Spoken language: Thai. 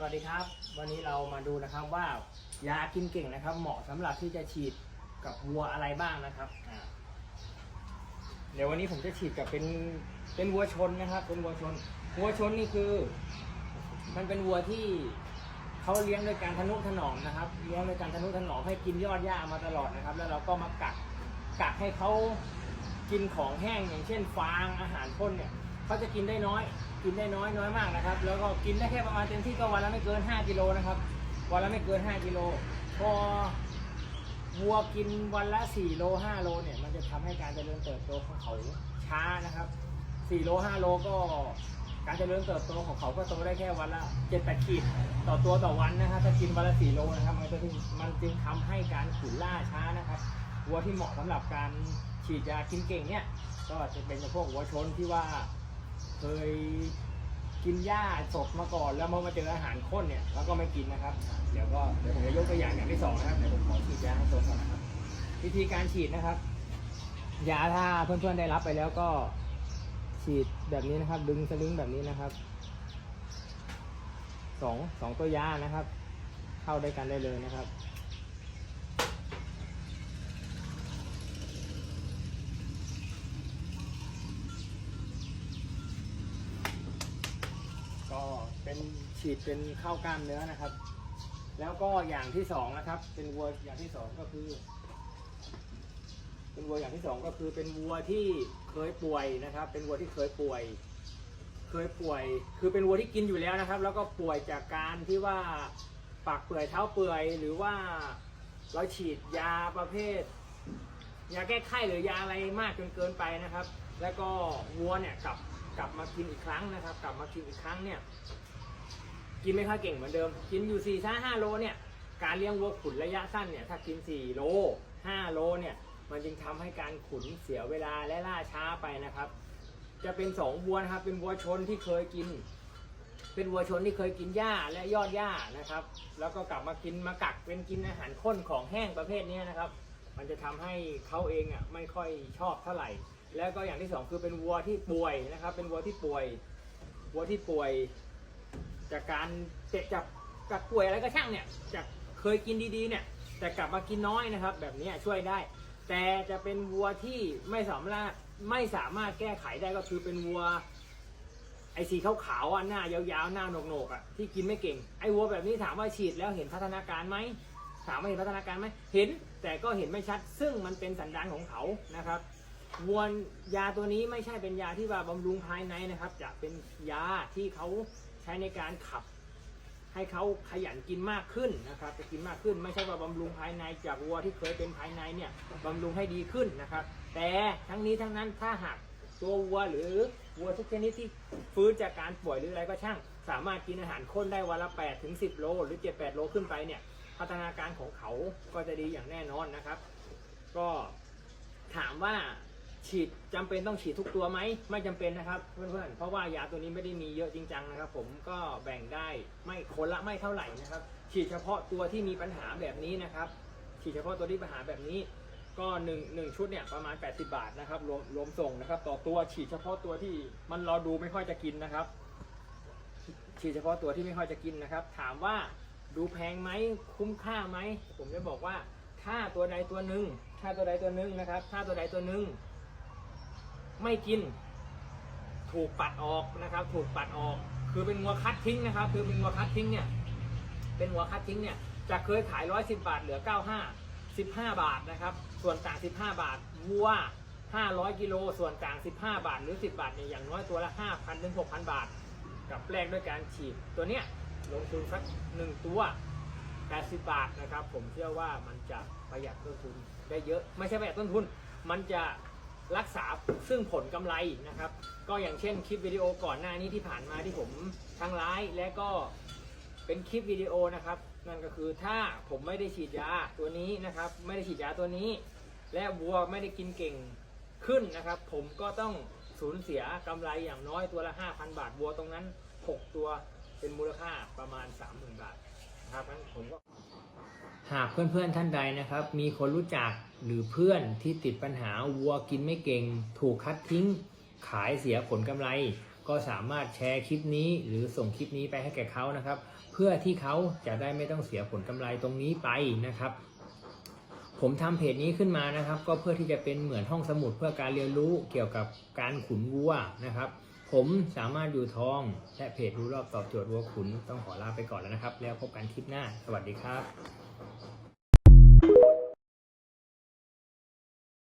สวัสดีครับ วันนี้เรามาดูนะครับว่ายากินเก่งนะครับ เหมาะสำหรับที่จะฉีดกับวัวอะไรบ้างนะครับเดี๋ยววันนี้ผมจะฉีดกับเป็นเป็นวัวชนนะครับ เป็นวัวชน วัวชนนี่คือ มันเป็นวัวที่เขาเลี้ยงโดยการทนุถนอมนะครับเลี้ยงโดยการทนุถนอมให้กินยอดหญ้ามาตลอดนะครับ แล้วเราก็มากักกักให้เขากินของแห้งอย่างเช่นฟางอาหารพ่นเนี่ยเขาจะกินได้น้อย กินได้น้อยน้อยมากนะครับ แล้วก็กินได้แค่ประมาณเต็มที่ก็วันละไม่เกิน 5กิโลนะครับ วันละไม่เกิน 5กิโลพอวัวกินวันละ 4 โล 5 โลเนี่ย มันจะทำให้การเจริญเติบโตของเขาช้านะครับ 4 โล 5 โลก็การเจริญเติบโตของเขาก็โตได้แค่วันละ7-8ขีดต่อตัวต่อวันนะครับถ้ากินวันละ 4 โลนะครับ มันจะถึงมันจึงทำให้การขุนล่าช้านะครับวัวที่เหมาะสำหรับการฉีดยากินเก่งเนี่ยก็จะเป็นพวกวัวชนที่ว่า เคยกินหญ้าสดมาก่อน แล้วมามาเจออาหารข้นเนี่ยแล้วก็ไม่กินนะครับ เดี๋ยวก็เดี๋ยวผมจะยกตัวอย่างอย่างที่สองนะครับเดี๋ยวผมขอฉีดยาให้ตัวก่อนนะครับวิธีการฉีดนะครับ ยาถ้าเพื่อนๆได้รับไปแล้วก็ฉีดแบบนี้นะครับ ดึงสลิงแบบนี้นะครับสองสองตัวยานะครับ เข้าด้วยกันได้เลยนะครับ เป็นฉีดเป็นเข้ากล้ามเนื้อนะครับ แล้วก็อย่างที่สองนะครับ เป็นวัวอย่างที่สองก็คือ เป็นวัวอย่างที่สองก็คือเป็นวัวที่เคยป่วยนะครับ เป็นวัวที่เคยป่วย เคยป่วย คือเป็นวัวที่กินอยู่แล้วนะครับ แล้วก็ป่วยจากการที่ว่าปากเปื่อยเท้าเปื่อยหรือว่าเราฉีดยาประเภทยาแก้ไข้หรือยาอะไรมากจนเกินไปนะครับ แล้วก็วัวเนี่ยกลับกลับมากินอีกครั้งนะครับ กลับมากินอีกครั้งเนี่ย กินไม่ค่อยเก่งเหมือนเดิม กินอยู่4ี่ห้าโลเนี่ย การเลี้ยงวัวขุนระยะสั้นเนี่ย ถ้ากิน 4 โล 5 โลเนี่ย มันจึงทำให้การขุนเสียเวลาและล่าช้าไปนะครับ จะเป็นสองวัวนะครับ เป็นวัวชนที่เคยกิน เป็นวัวชนที่เคยกินหญ้าและยอดหญ้านะครับ แล้วก็กลับมากินมากักเป็นกินอาหารข้นของแห้งประเภทนี้นะครับ มันจะทำให้เขาเองอะไม่ค่อยชอบเท่าไหร่ แล้วก็อย่างที่สองคือเป็นวัวที่ป่วยนะครับ เป็นวัวที่ป่วย วัวที่ป่วย จากการเจ็บจากจากป่วยอะไรก็ช่างเนี่ยจากเคยกินดีๆเนี่ย แต่กลับมากินน้อยนะครับ แบบนี้ช่วยได้ แต่จะเป็นวัวที่ไม่สามารถไม่สามารถแก้ไขได้ก็คือเป็นวัว ไอสีขาวๆอะหน้ายาวๆหน้าโหนกๆอะที่กินไม่เก่งไอวัวแบบนี้ถามว่าฉีดแล้วเห็นพัฒนาการไหมถามว่าเห็นพัฒนาการไหมเห็น แต่ก็เห็นไม่ชัด ซึ่งมันเป็นสันดานของเขานะครับวัวยาตัวนี้ไม่ใช่เป็นยาที่ว่าบำรุงภายในนะครับ จะเป็นยาที่เขา ช้ในการขับ ให้เขาขยันกินมากขึ้นนะครับจะกินมากขึ้นไม่ใช่ว่าบำรุงภายในจากวัวที่เคยเป็นภายในเนี่ยบำรุงให้ดีขึ้นนะครับ แต่ทั้งนี้ทั้งนั้นถ้าหากตัววัวหรือวัวทุกชนิดที่ฟื้นจากการป่วยหรืออะไรก็ช่าง สามารถกินอาหารข้นได้วันละ8ถึง10 โล หรือ 7-8 โลขึ้นไปเนี่ยพัฒนาการของเขาก็จะดีอย่างแน่นอนนะครับ ก็ถามว่า ฉีดจำเป็นต้องฉีดทุกตัวไหมไม่จำเป็นนะครับเพื่อนๆเพราะว่ายาตัวนี้ไม่ได้มีเยอะจริงจังนะครับ ผมก็แบ่งได้ไม่คนละไม่เท่าไหร่นะครับ ฉีดเฉพาะตัวที่มีปัญหาแบบนี้นะครับ ฉีดเฉพาะตัวที่ปัญหาแบบนี้ก็หนึ่งหนึ่งชุดเนี่ยประมาณ 80 บาทนะครับรวมรวมส่งนะครับ ต่อตัวฉีดเฉพาะตัวที่มันเราดูไม่ค่อยจะกินนะครับ ฉีดเฉพาะตัวที่ไม่ค่อยจะกินนะครับ ถามว่าดูแพงไหมคุ้มค่าไหมผมจะบอกว่าถ้าตัวใดตัวหนึ่งถ้าตัวใดตัวหนึ่งนะครับ ถ้าตัวใดตัวหนึ่ง ไม่กิน ถูกปัดออกนะครับ ถูกปัดออก คือเป็นงัวคัดทิ้งนะครับ คือเป็นงัวคัดทิ้งเนี่ย เป็นหัวคัดทิ้งเนี่ยจะเคยขาย110บาทเหลือ95 15บห้าบาทนะครับ ส่วนต่าง15บห้าบาทวัว500กิโลส่วนต่าง15บห้าบาทหรือ10บาทเนี่ยอย่างน้อยตัวละ5,000ถึง6,000บาท กับแลกด้วยการฉีดตัวเนี้ยลงทุนสัก1ตัว80บาทนะครับ ผมเชื่อว่ามันจะประหยัดต้นทุนได้เยอะ ไม่ใช่ประหยัดต้นทุน มันจะ รักษาซึ่งผลกำไรนะครับ ก็อย่างเช่นคลิปวิดีโอก่อนหน้านี้ที่ผ่านมาที่ผมทั้งไลฟ์และก็เป็นคลิปวิดีโอนะครับนั่นก็คือถ้าผมไม่ได้ฉีดยาตัวนี้นะครับ ไม่ได้ฉีดยาตัวนี้ และวัวไม่ได้กินเก่งขึ้นนะครับ ผมก็ต้องสูญเสียกำไรอย่างน้อยตัวละ 5,000 บาทวัวตรงนั้น 6 ตัวเป็นมูลค่าประมาณ 30,000 บาทนะครับงั้นผมก็หากเพื่อนๆท่านใดนะครับ มีคนรู้จัก หรือเพื่อนที่ติดปัญหาวัวกินไม่เก่ง ถูกคัดทิ้ง ขายเสียผลกำไร ก็สามารถแชร์คลิปนี้ หรือส่งคลิปนี้ไปให้แก่เขานะครับ เพื่อที่เขาจะได้ไม่ต้องเสียผลกำไรตรงนี้ไปนะครับ ผมทำเพจนี้ขึ้นมานะครับ ก็เพื่อที่จะเป็นเหมือนห้องสมุดเพื่อการเรียนรู้เกี่ยวกับการขุนวัวนะครับ ผมสามารถอยู่ทองและเพจรู้รอบตอบโจทย์วัวขุนต้องขอลาไปก่อนแล้วนะครับ แล้วพบกันคลิปหน้า สวัสดีครับ